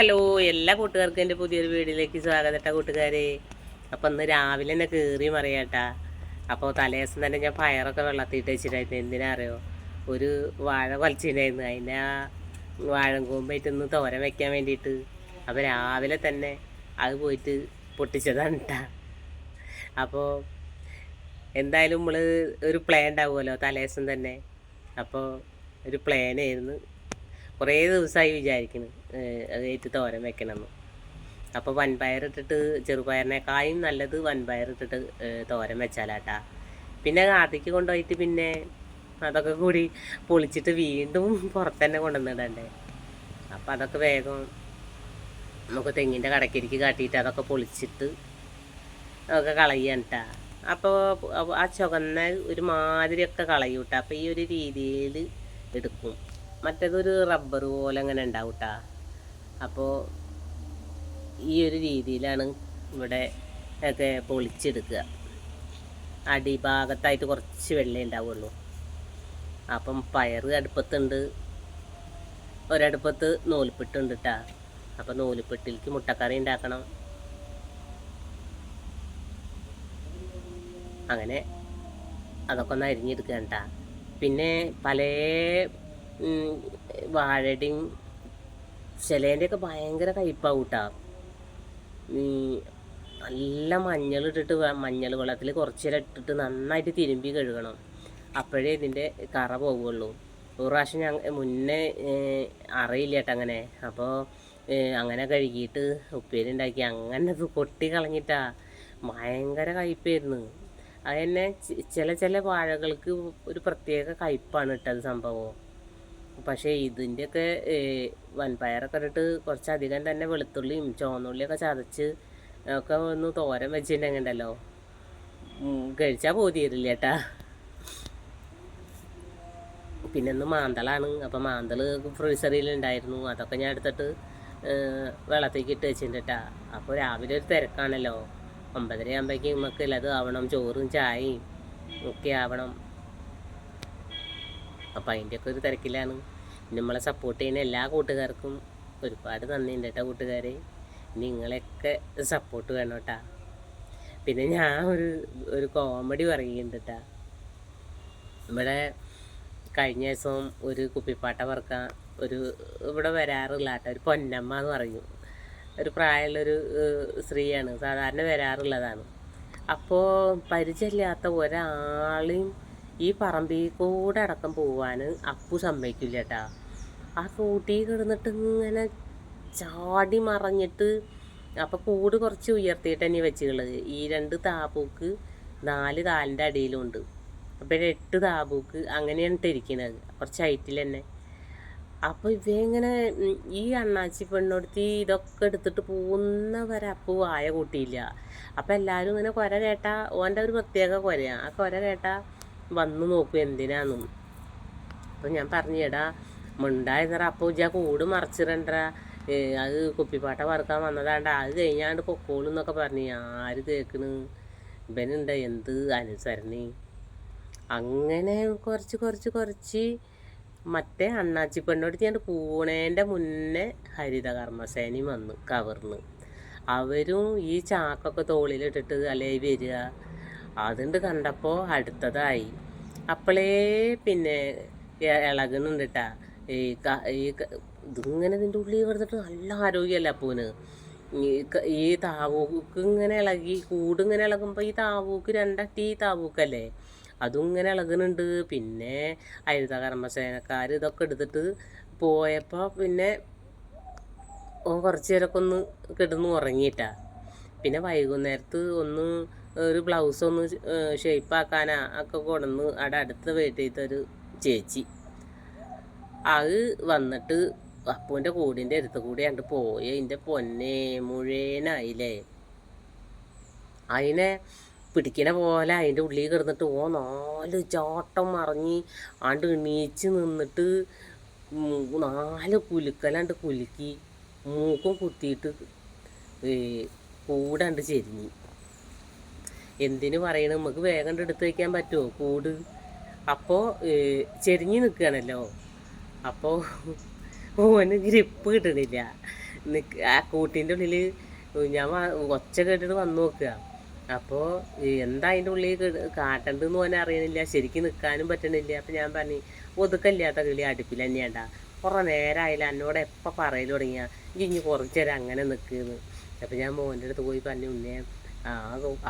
Hello എല്ലാ കൂട്ടുകാർക്കും എന്റെ പുതിയൊരു വീഡിയോയിലേക്ക് സ്വാഗതം കേട്ടോ കൂട്ടുകാരെ. അപ്പം ഇന്ന് രാവിലെ തന്നെ കയറി മറിയാട്ടാ. അപ്പോൾ തലേദിവസം തന്നെ ഞാൻ പയറൊക്കെ വെള്ളത്തിയിട്ട് വെച്ചിട്ടായിരുന്നു. എന്തിനാ അറിയോ ഒരു വാഴ കൊലച്ചിട്ടുണ്ടായിരുന്നു അതിന്റെ ആ വാഴം കൂമ്പായിട്ടൊന്ന് തോരൻ വെക്കാൻ വേണ്ടിയിട്ട്. അപ്പോൾ രാവിലെ തന്നെ അത് പോയിട്ട് പൊട്ടിച്ചതാണ് കേട്ടാ അപ്പോൾ എന്തായാലും നമ്മൾ ഒരു പ്ലാൻ ഉണ്ടാവുമല്ലോ തലേദിവസം തന്നെ. അപ്പോൾ ഒരു പ്ലാനായിരുന്നു കുറേ ദിവസമായി വിചാരിക്കുന്നു. അത് ഏറ്റ് തോരൻ വെക്കണമെന്ന്. അപ്പോൾ വൻപയർ ഇട്ടിട്ട് ചെറുപയറിനേക്കായും നല്ലത് ഏഹ്, തോരൻ വെച്ചാലാട്ടാ. പിന്നെ കാട്ടിക്ക് കൊണ്ടുപോയിട്ട് പിന്നെ അതൊക്കെ കൂടി പൊളിച്ചിട്ട് വീണ്ടും പുറത്ത് തന്നെ കൊണ്ടുവന്നിടണ്ടേ അപ്പോൾ അതൊക്കെ വേഗം നമുക്ക് തെങ്ങിന്റെ കടക്കിരിക്ക് കാട്ടിയിട്ട് അതൊക്കെ പൊളിച്ചിട്ട് അതൊക്കെ കളയാൻ കേട്ടാ അപ്പോൾ ആ ചുവന്ന ഒരു മാതിരിയൊക്കെ കളയൂട്ടാ. അപ്പോൾ ഈ ഒരു രീതിയിൽ എടുക്കും. മറ്റേതൊരു റബ്ബർ പോലെ അങ്ങനെ ഉണ്ടാവും കേട്ടോ അപ്പോൾ ഈ ഒരു രീതിയിലാണ് ഇവിടെ ഒക്കെ പൊളിച്ചെടുക്കുക. അടിഭാഗത്തായിട്ട് കുറച്ച് വെള്ളം ഉണ്ടാവുള്ളൂ. അപ്പം പയർ അടുപ്പത്തുണ്ട്. ഒരടുപ്പത്ത് നൂൽപ്പെട്ടുണ്ട് കേട്ടാ അപ്പം നൂൽപ്പെട്ടിലേക്ക് മുട്ടക്കറി ഉണ്ടാക്കണം. അങ്ങനെ അതൊക്കെ ഒന്ന് അരിഞ്ഞെടുക്കുക കേട്ടാ പിന്നെ പല വാഴയുടെയും ചിലേന്റെയൊക്കെ ഭയങ്കര കയ്പാവും കൂട്ടാ ഈ നല്ല മഞ്ഞൾ ഇട്ടിട്ട് മഞ്ഞൾ വെള്ളത്തിൽ കുറച്ച് നേരം ഇട്ടിട്ട് നന്നായിട്ട് തിരുമ്പി കഴുകണം. അപ്പോഴേ ഇതിന്റെ കറ പോകുള്ളൂ ഒരു പ്രാവശ്യം ഞാൻ മുന്നേ അറിയില്ല കേട്ടോ അങ്ങനെ. അപ്പോൾ അങ്ങനെ കഴുകിയിട്ട് ഉപ്പേരി ഉണ്ടാക്കി അങ്ങനെ കൊട്ടി കളഞ്ഞിട്ടാ ഭയങ്കര കയ്പായിരുന്നു. അത് തന്നെ ചില ചില വാഴകൾക്ക് ഒരു പ്രത്യേക കയ്പാണ് ഇട്ടത് സംഭവം. പക്ഷേ ഇതിന്റെയൊക്കെ വൻപയറൊക്കെ ഇട്ടിട്ട് കുറച്ചധികം തന്നെ വെളുത്തുള്ളിയും ചുവന്നുള്ളിയൊക്കെ ചതച്ച് ഒക്കെ ഒന്ന് തോരൻ വെച്ചിട്ടുണ്ടെങ്കിണ്ടല്ലോ? കഴിച്ചാൽ പോതിരില്ല ചേട്ടാ പിന്നെ ഒന്ന് മാന്തളാണ്. അപ്പം മാന്തൾ ഫ്രീസറിൽ ഉണ്ടായിരുന്നു അതൊക്കെ ഞാൻ എടുത്തിട്ട് വെള്ളത്തേക്ക് ഇട്ട് വെച്ചിട്ടുണ്ട് കേട്ടാ അപ്പോൾ രാവിലെ ഒരു തിരക്കാണല്ലോ. ഒമ്പതര ആകുമ്പോഴേക്കും നമുക്ക് അത് ആവണം. ചോറും ചായയും ഒക്കെ ആവണം. അപ്പം അതിന്റെയൊക്കെ ഒരു തിരക്കിലാണ്. നമ്മളെ സപ്പോർട്ട് ചെയ്യുന്ന എല്ലാ കൂട്ടുകാർക്കും ഒരുപാട് നന്ദിയുണ്ട് കേട്ടോ കൂട്ടുകാരെ. നിങ്ങളെയൊക്കെ സപ്പോർട്ട് വേണം കേട്ടാ. പിന്നെ ഞാൻ ഒരു ഒരു കോമഡി പറയുന്നുണ്ട് കേട്ടാ. ഇവിടെ കഴിഞ്ഞ ദിവസം ഒരു കുപ്പിപ്പാട്ട പറക്കാൻ ഒരു ഇവിടെ വരാറില്ല കേട്ടോ ഒരു പൊന്നമ്മ എന്ന് പറയും. ഒരു പ്രായമുള്ളൊരു സ്ത്രീയാണ് സാധാരണ വരാറുള്ളതാണ്. അപ്പോൾ പരിചയമില്ലാത്ത ഒരാളെയും ഈ പറമ്പിൽ കൂടെ അടക്കം പോവാൻ അപ്പു സമ്മതിക്കില്ല കേട്ടാ. ആ കൂട്ടി കിടന്നിട്ട് ഇങ്ങനെ ചാടി മറഞ്ഞിട്ട് അപ്പോൾ കൂട് കുറച്ച് ഉയർത്തിയിട്ട് തന്നെ വെച്ചുള്ളത് ഈ രണ്ട് താപൂക്ക് നാല് കാലിന്റെ അടിയിലുണ്ട് അപ്പോൾ എട്ട് താപൂക്ക് അങ്ങനെയാണ് ഇട്ടിരിക്കുന്നത് കുറച്ച് ഹൈറ്റിൽ തന്നെ. അപ്പോൾ ഇവങ്ങനെ ഉം, ഈ അണ്ണാച്ചി പെണ്ണൊടുത്തി ഇതൊക്കെ എടുത്തിട്ട് പോകുന്ന വരെ അപ്പു വായ കൂട്ടിയില്ല. അപ്പം എല്ലാവരും ഇങ്ങനെ കുര കേട്ടാ ഓന്റെ ഒരു പ്രത്യേക കുരയാണ് ആ കുര കേട്ടാ വന്നു നോക്കും എന്തിനാന്നും. അപ്പം ഞാൻ പറഞ്ഞു എടാ മുണ്ടായിരുന്നറ അപ്പോൾ ഇജ്ജാ കൂട് മറച്ചിടണ്ട അത് കുപ്പിപ്പാട്ട പറക്കാൻ വന്നതാണ്ട. അത് കഴിഞ്ഞാണ്ട് പൊക്കോളും എന്നൊക്കെ പറഞ്ഞു. ആര് തേക്കണ്? ഇവനുണ്ട്. എന്ത് അനുസരണി? അങ്ങനെ കുറച്ച് കുറച്ച് കുറച്ച് മറ്റേ അണ്ണാച്ചി പെണ്ണോട് ഞാൻ പൂണേന്റെ മുന്നേ ഹരിത കർമ്മസേനയും വന്നു കവർന്ന്. അവരും ഈ ചാക്കൊക്കെ തോളിലിട്ടിട്ട് അല്ലേ വരിക? അതുണ്ട് കണ്ടപ്പോൾ അടുത്തതായി. അപ്പോളേ പിന്നെ ഇളകുന്നുണ്ട് കേട്ടാ ഈ ഈ ഇതിങ്ങനെ ഇതിന്റെ ഉള്ളിൽ കിടന്നിട്ട് നല്ല ആരോഗ്യമല്ല അപ്പൂന്? ഈ ഈ താവൂക്ക് ഇങ്ങനെ ഇളകി കൂട് ഇങ്ങനെ ഇളകുമ്പോൾ ഈ താവൂക്ക് രണ്ടട്ടി താവൂക്കല്ലേ? അതും ഇങ്ങനെ ഇളകുന്നുണ്ട്. പിന്നെ ഹരിത കർമ്മസേനക്കാർ ഇതൊക്കെ എടുത്തിട്ട് പോയപ്പോൾ പിന്നെ ഓ കുറച്ച് നേരമൊക്കെ ഒന്ന് കിടന്ന് ഉറങ്ങിയിട്ടാ. പിന്നെ വൈകുന്നേരത്ത് ഒന്ന് ഒരു ബ്ലൗസ് ഒന്ന് ഷേപ്പാക്കാനാ ഒക്കെ കൊണ്ടുവന്ന് അവിടെ അടുത്ത വീട്ടിലത്തെ ഒരു ചേച്ചി. അത് വന്നിട്ട് അപ്പൂന്റെ കൂടിന്റെ അടുത്ത് കൂടി കണ്ട് പോയി. എന്റെ പൊന്നെ മുഴേനായില്ലേ? അതിനെ പിടിക്കണ പോലെ അതിന്റെ ഉള്ളിൽ കിടന്നിട്ട് ഓ നാല് ചാട്ടം മറിഞ്ഞ് ആണ്ട് എണീച്ച് നിന്നിട്ട് നാല് കുലുക്കലാണ്ട് കുലുക്കി മൂക്കും കുത്തിയിട്ട് കൂടാണ്ട് ചെരിഞ്ഞ്. എന്തിനു പറയണ? നമുക്ക് വേഗം എടുത്ത് വയ്ക്കാൻ പറ്റുമോ കൂട്. അപ്പോൾ ചെരിഞ്ഞ് നിൽക്കുകയാണല്ലോ അപ്പോൾ ഓന് ഗ്രിപ്പ് കിട്ടണില്ല. നിക്ക് ആ കൂട്ടിന്റെ ഉള്ളിൽ ഞാൻ ഒച്ച കേട്ടിട്ട് വന്ന് നോക്കുക. അപ്പോൾ എന്താ അതിന്റെ ഉള്ളിൽ കാട്ടണ്ടെന്ന് ഓനെ അറിയണില്ല. ശരിക്കും നിൽക്കാനും പറ്റണില്ല. അപ്പം ഞാൻ പറഞ്ഞു ഒതുക്കല്ലാത്ത കിളി അടുപ്പിൽ തന്നെയാണ്ടാ. കുറേ നേരമായില്ല എന്നോട് എപ്പോൾ പറയൽ തുടങ്ങിയ? ഇനി കുറച്ച് നേരം അങ്ങനെ നിൽക്കുന്നു അപ്പം ഞാൻ മോന്റെ അടുത്ത് പോയി പറഞ്ഞു ഉണ്ണേ ആ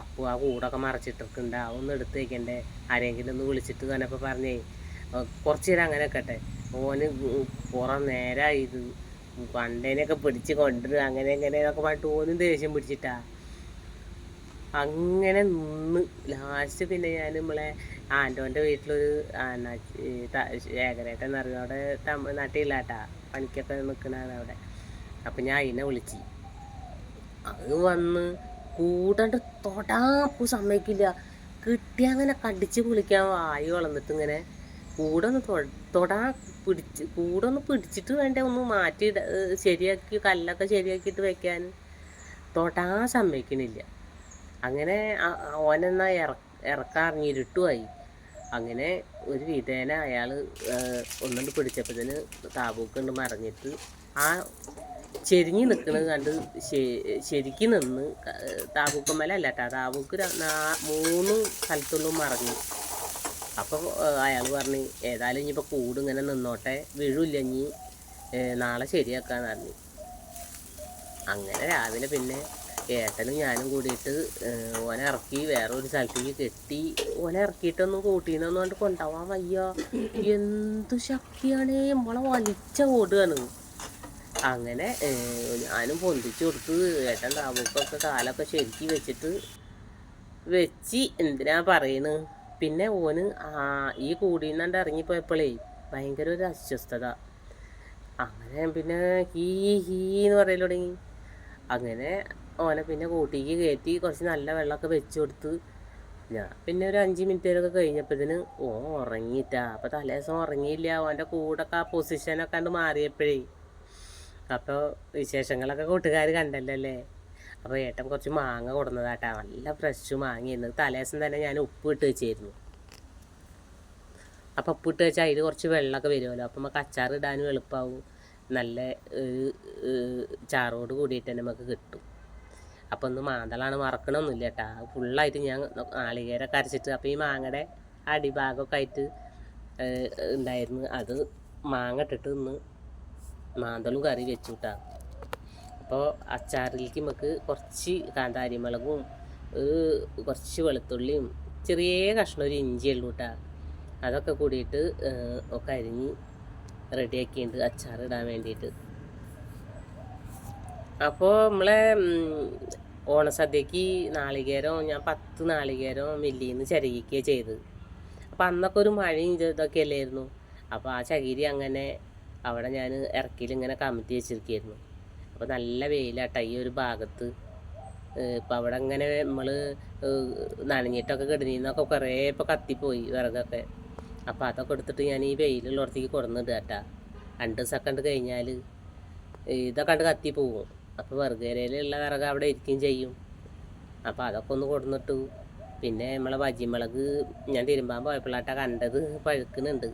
അപ്പോൾ ആ കൂടൊക്കെ മറച്ചിട്ടിരിക്കണ്ട. ഒന്ന് എടുത്ത് വയ്ക്കണ്ടേ ആരെങ്കിലും ഒന്ന് വിളിച്ചിട്ട് തന്നെ അപ്പോൾ പറഞ്ഞേ "ആ, കുറച്ച് നേരം അങ്ങനെ വെക്കട്ടെ ഓന് കുറെ നേരമായി ഇത് പണ്ടേനെയൊക്കെ പിടിച്ച് കൊണ്ടുവരും അങ്ങനെ ഇങ്ങനെ എന്നൊക്കെ പറഞ്ഞിട്ട് ഓനും ദേഷ്യം പിടിച്ചിട്ടാ. അങ്ങനെ നിന്ന് ലാസ്റ്റ് പിന്നെ ഞാൻ നമ്മളെ ആന്റോന്റെ വീട്ടിലൊരു ശേഖരേട്ടൻ എന്നറിയും അവിടെ തമിഴ്നാട്ടിലാട്ടാ പണിക്കൊക്കെ നിൽക്കണതാണ് അവിടെ. അപ്പം ഞാൻ അതിനെ വിളിച്ച്. അത് വന്ന് കൂടണ്ട് തൊടാപ്പ് സമ്മതിക്കില്ല. കിട്ടിയ അങ്ങനെ കടിച്ച് കുളിക്കാൻ വായു വളർന്നിട്ട് ഇങ്ങനെ കൂടെ ഒന്ന് തൊടാ പിടിച്ച് കൂടൊന്ന് പിടിച്ചിട്ട് വേണ്ട ഒന്ന് മാറ്റി ശരിയാക്കി കല്ലൊക്കെ ശരിയാക്കിയിട്ട് വെക്കാൻ. തൊടാൻ സമ്മതിക്കണില്ല. അങ്ങനെ ഓനെന്നാ ഇറ ഇറക്കാറിഞ്ഞിരുട്ടുമായി അങ്ങനെ ഒരു വിധേന അയാൾ ഒന്നുകൊണ്ട് പിടിച്ചപ്പോഴത്തേന് താബൂക്കുണ്ട് മറിഞ്ഞിട്ട് ആ ചെരിഞ്ഞ് നിൽക്കുന്നത് കണ്ട് ശരിക്ക് നിന്ന് താബൂക്കമ്മല അല്ല കേട്ടോ താബൂക്ക് മൂന്ന് സ്ഥലത്തുള്ളും മറിഞ്ഞു. അപ്പോൾ അയാൾ പറഞ്ഞു ഏതായാലും ഇനിയിപ്പോൾ കൂട് ഇങ്ങനെ നിന്നോട്ടെ വീഴില്ല ഇനി. നാളെ ശരിയാക്കാന്ന് പറഞ്ഞു. അങ്ങനെ രാവിലെ പിന്നെ ഏട്ടനും ഞാനും കൂടിയിട്ട് ഓനെ ഇറക്കി വേറെ ഒരു സ്ഥലത്തേക്ക് കെട്ടി. ഓനെ ഇറക്കിയിട്ടൊന്നും കൂട്ടിന്നൊന്നും കൊണ്ട് കൊണ്ടുപോകാൻ വയ്യ. എന്തു ശക്തിയാണ് നമ്മളെ വലിച്ച ഓടുകയാണ് അങ്ങനെ ഞാനും പൊന്തിച്ചു കൊടുത്ത് ഏട്ടൻ താമൂക്കൊക്കെ കാലൊക്കെ ശരിക്ക് വെച്ചിട്ട് വെച്ച് എന്തിനാ പറയണ്? പിന്നെ ഓന് ഈ കൂടിന്നണ്ട് ഇറങ്ങിപ്പോയപ്പോഴേ ഭയങ്കര ഒരു അസ്വസ്ഥത. അങ്ങനെ പിന്നെ ഹീ ഹീ എന്ന് പറയൽ തുടങ്ങി. അങ്ങനെ ഓനെ പിന്നെ കൂട്ടിക്ക് കയറ്റി കുറച്ച് നല്ല വെള്ളമൊക്കെ വെച്ച് കൊടുത്ത്. ഞാൻ പിന്നെ ഒരു അഞ്ച് മിനിറ്റൊക്കെ കഴിഞ്ഞപ്പോഴത്തേന് ഓ ഉറങ്ങിയിട്ടാ. അപ്പോൾ തലേദിവസം ഉറങ്ങിയില്ല. ഓന്റെ കൂടൊക്കെ ആ പൊസിഷനൊക്കെ കണ്ട് മാറിയപ്പോഴേ. അപ്പോൾ വിശേഷങ്ങളൊക്കെ കൂട്ടുകാർ കണ്ടല്ലോ അല്ലേ? അപ്പോൾ ഏട്ടൻ കുറച്ച് മാങ്ങ കൊടുന്നതാട്ടാ. നല്ല ഫ്രഷ് മാങ്ങയായിരുന്നു തലേദിവസം തന്നെ ഞാൻ ഉപ്പ് ഇട്ട് വെച്ചായിരുന്നു അപ്പോൾ ഉപ്പ് ഇട്ട് വെച്ചാൽ അതിൽ കുറച്ച് വെള്ളമൊക്കെ വരുമല്ലോ. അപ്പം നമുക്ക് അച്ചാർ ഇടാനും എളുപ്പമാവും നല്ല ചാറോട് കൂടിയിട്ട് തന്നെ നമുക്ക് കിട്ടും. അപ്പോൾ ഒന്ന് മാന്തളാണ് മറക്കണമൊന്നുമില്ല കേട്ടാ ഫുള്ളായിട്ട് ഞാൻ നാളികേരൊക്കെ അരച്ചിട്ട് അപ്പോൾ ഈ മാങ്ങയുടെ അടിഭാഗമൊക്കെ ആയിട്ട് ഉണ്ടായിരുന്നു. അത് മാങ്ങ ഇട്ടിട്ട് ഇന്ന് മാന്തളും കറി വെച്ചു കേട്ടാ അപ്പോൾ അച്ചാറിലേക്ക് നമുക്ക് കുറച്ച് കാന്താരിമുളകും മുളകും കുറച്ച് വെളുത്തുള്ളിയും ചെറിയ കഷ്ണം ഒരു ഇഞ്ചിയുള്ളൂ കേട്ടോ അതൊക്കെ കൂടിയിട്ട് ഒക്കെ അരിഞ്ഞ് റെഡിയാക്കിയിട്ടുണ്ട് അച്ചാർ ഇടാൻ വേണ്ടിയിട്ട്. അപ്പോൾ നമ്മളെ ഓണസദ്യക്ക് നാളികേരം ഞാൻ പത്ത് നാളികേരം മില്ലിന്ന് ചിരകിക്കുക ചെയ്ത് അപ്പോൾ അന്നൊക്കെ ഒരു മഴയും ഇത് ഇതൊക്കെ അല്ലായിരുന്നു അപ്പോൾ ആ ചകിരി അങ്ങനെ അവിടെ ഞാൻ ഇറക്കിയിൽ ഇങ്ങനെ കമത്തി വെച്ചിരിക്കുകയായിരുന്നു. അപ്പോൾ നല്ല വെയിലാട്ട ഈ ഒരു ഭാഗത്ത്. ഇപ്പം അവിടെ അങ്ങനെ നമ്മൾ നനഞ്ഞിട്ടൊക്കെ കിടന്നിന്നൊക്കെ കുറേ ഇപ്പോൾ കത്തിപ്പോയി വിറകൊക്കെ. അപ്പോൾ അതൊക്കെ എടുത്തിട്ട് ഞാൻ ഈ വെയിലുള്ളിടത്തേക്ക് കൊടുന്നിടുക കേട്ടാ രണ്ട് കണ്ട് കഴിഞ്ഞാൽ ഇതൊക്കെ കണ്ട് കത്തി പോകും അപ്പോൾ വെറുകരയിലുള്ള വിറക് അവിടെ ഇരിക്കുകയും ചെയ്യും. അപ്പോൾ അതൊക്കെ ഒന്ന് കൊടുന്നിട്ടു. പിന്നെ നമ്മളെ വജിമുളക് ഞാൻ തിരുമ്പാൻ പോയപ്പോഴാട്ടാ കണ്ടത് പഴുക്കുന്നുണ്ട്.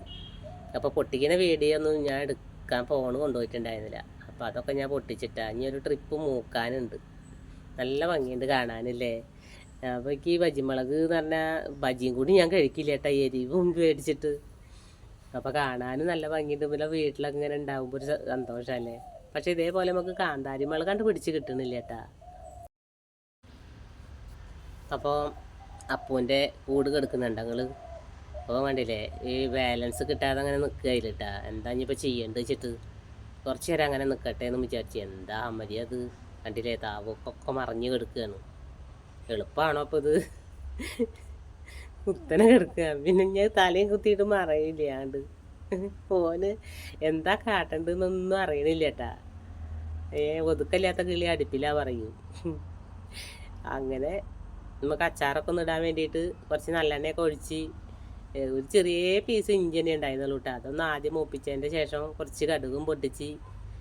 അപ്പോൾ പൊട്ടിക്കുന്ന വീഡിയോ ഒന്നും ഞാൻ എടുക്കാൻ ഫോണ് കൊണ്ടുപോയിട്ടുണ്ടായിരുന്നില്ല. അപ്പോൾ അതൊക്കെ ഞാൻ പൊട്ടിച്ചിട്ടാ. ഇനി ഒരു ട്രിപ്പ് മൂക്കാനുണ്ട്. നല്ല ഭംഗിയുണ്ട് കാണാനല്ലേ? അപ്പോൾ എനിക്ക് ഈ ബജിമുളക് എന്ന് പറഞ്ഞാൽ ബജിയും കൂടി ഞാൻ കഴിക്കില്ല കേട്ടോ. എരിവും മേടിച്ചിട്ട് അപ്പോൾ കാണാനും നല്ല ഭംഗിയുണ്ട്. പിന്നെ വീട്ടിലൊക്കെ ഇങ്ങനെ ഉണ്ടാകുമ്പോൾ ഒരു സന്തോഷമല്ലേ പക്ഷെ ഇതേപോലെ നമുക്ക് കാന്താരി മുളക് കണ്ട് പിടിച്ച് കിട്ടണില്ല കേട്ടാ. അപ്പോൾ അപ്പൂന്റെ കൂട് കെടുക്കുന്നുണ്ട് നിങ്ങൾ അപ്പോൾ കണ്ടില്ലേ ഈ ബാലൻസ് കിട്ടാതെ അങ്ങനെ നിൽക്കുകയില്ല കേട്ടാ. എന്താ ഇനിയിപ്പോൾ ചെയ്യേണ്ടത് വെച്ചിട്ട്? കുറച്ച് നേരം അങ്ങനെ നിൽക്കട്ടെ എന്ന് വിചാരിച്ചു എന്താ അമ്മതി അത്? കണ്ടില്ലേ താവൊക്കെ മറിഞ്ഞ് കിടക്കുകയാണ് എളുപ്പമാണോ അപ്പോൾ ഇത്? കുത്തനെ കിടക്കുക പിന്നെ ഞാൻ തലയും കുത്തിയിട്ട് മറയില്ലാണ്ട്. ഓന് എന്താ കാട്ടണ്ടെന്നൊന്നും അറിയണില്ല കേട്ടാ ഏ ഒതുക്കല്ലാത്ത കിളി അടുപ്പിലാ പറയൂ. അങ്ങനെ നമുക്ക് അച്ചാറൊക്കെ ഒന്ന് ഇടാൻ വേണ്ടിയിട്ട് കുറച്ച് നല്ലെണ്ണയൊക്കെ ഒഴിച്ച് ഒരു ചെറിയ പീസ് ഇഞ്ചി തന്നെ ഉണ്ടായിരുന്നുള്ളൂ കേട്ടോ അതൊന്ന് ആദ്യം മൂപ്പിച്ചതിന്റെ ശേഷം കുറച്ച് കടുകും പൊട്ടിച്ച്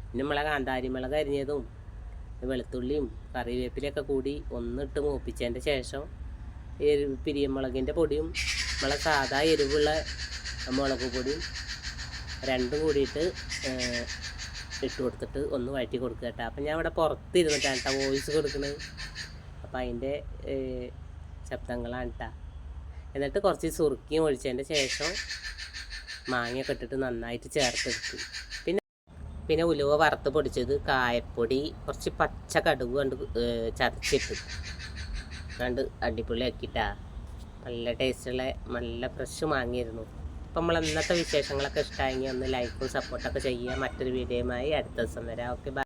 പിന്നെ നമ്മളെ കാന്താരി മുളക് അരിഞ്ഞതും വെളുത്തുള്ളിയും കറിവേപ്പിലൊക്കെ കൂടി ഒന്നിട്ട് മൂപ്പിച്ചതിന്റെ ശേഷം എരിവ് പിരിയമുളകിന്റെ പൊടിയും നമ്മളെ സാധാ എരിവുള്ള മുളക് പൊടിയും രണ്ടും കൂടിയിട്ട് ഇട്ട് കൊടുത്തിട്ട് ഒന്ന് വഴറ്റി കൊടുക്കുക കേട്ടോ അപ്പം ഞാൻ ഇവിടെ പുറത്തിരുന്നിട്ടാണ് കേട്ടോ വോയിസ് കൊടുക്കുന്നത് അപ്പം അതിന്റെ ശബ്ദങ്ങളാണ് കേട്ടോ എന്നിട്ട് കുറച്ച് സുറുക്കിയും ഒഴിച്ചതിന്റെ ശേഷം മാങ്ങയൊക്കെ ഇട്ടിട്ട് നന്നായിട്ട് ചേർത്തെടുത്തു. പിന്നെ പിന്നെ ഉലുവ വറുത്ത് പൊടിച്ചത് കായപ്പൊടി കുറച്ച് പച്ച കടുക് കണ്ട് ചതച്ചിട്ടു. കണ്ട് അടിപൊളിയാക്കിയിട്ടാ. നല്ല ടേസ്റ്റുള്ള നല്ല ഫ്രഷ് മാങ്ങിയിരുന്നു അപ്പം നമ്മൾ ഇന്നത്തെ വിശേഷങ്ങളൊക്കെ ഇഷ്ടമായെങ്കിൽ ഒന്ന് ലൈക്കും സപ്പോർട്ടൊക്കെ ചെയ്യുക. മറ്റൊരു വീഡിയോയുമായി അടുത്ത ദിവസം വരാം. ഓക്കെ